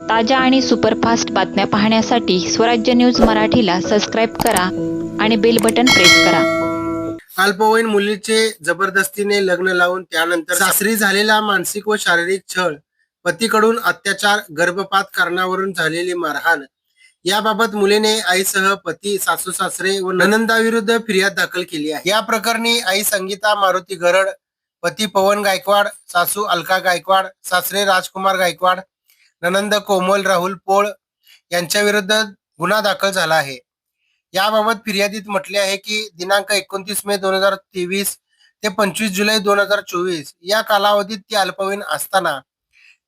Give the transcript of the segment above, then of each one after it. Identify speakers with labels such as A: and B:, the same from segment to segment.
A: ताज्या आणि सुपरफास्ट बातम्या पाहण्यासाठी स्वराज्य न्यूज मराठीला सबस्क्राईब करा आणि बेल बटन प्रेस करा.
B: अल्पवयीन मुलीचे जबरदस्तीने लग्न लावून त्यानंतर सासरी झालेला मानसिक व शारीरिक छळ पतीकडून अत्याचार गर्भपात कारणावरून झालेली मारहाण. याबाबत मुलीने आईसह पती सासू सासरे व ननंदाविरुद्ध फिर्याद दाखल केली आहे. या प्रकरणी आई संगीता मारुती गरड पती पवन गायकवाड सासू अलका गायकवाड सासरे राजकुमार गायकवाड ननंद कोमल राहुल पोळ यांच्या विरुद्ध गुन्हा दाखल झाला आहे. याबाबत फिर्यादीत म्हटले आहे की दिनांक एकोणतीस मे दोन हजार तेवीस ते पंचवीस जुलै दोन हजार चोवीस या कालावधीत ती अल्पवयीन असताना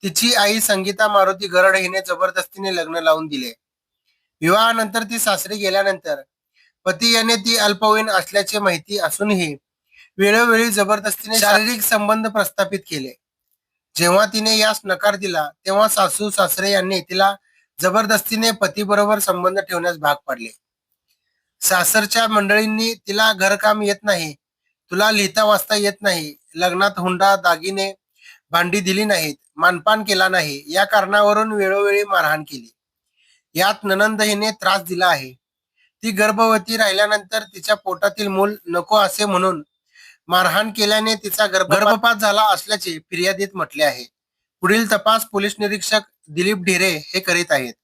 B: तिची आई संगीता मारुती गरड हिने जबरदस्तीने लग्न लावून दिले. विवाहानंतर ती सासरी गेल्यानंतर पती याने ती अल्पवयीन असल्याची माहिती असूनही वेळोवेळी जबरदस्तीने शारीरिक संबंध प्रस्थापित केले. जेव्हा तिने यास नकार दिला तेव्हा सासू सासरे यांनी तिला जबरदस्तीने पतीबरोबर संबंध ठेवण्यास भाग पाडले. सासरच्या मंडळींनी तिला घरकाम येत नाही तुला लिहिता वाचता येत नाही लग्नात हुंडा दागिने भांडी दिली नाहीत मानपान केला नाही या कारणावरून वेळोवेळी मारहाण केली. यात ननंद हिने त्रास दिला आहे. ती गर्भवती राहिल्यानंतर तिच्या पोटातील मूल नको असे म्हणून मारहाण केल्याने तिचा गर्भ गर्भपात झाला असल्याचे फिर्यादीत म्हटले आहे. पुढील तपास पोलीस निरीक्षक दिलीप ढेरे हे करीत आहेत.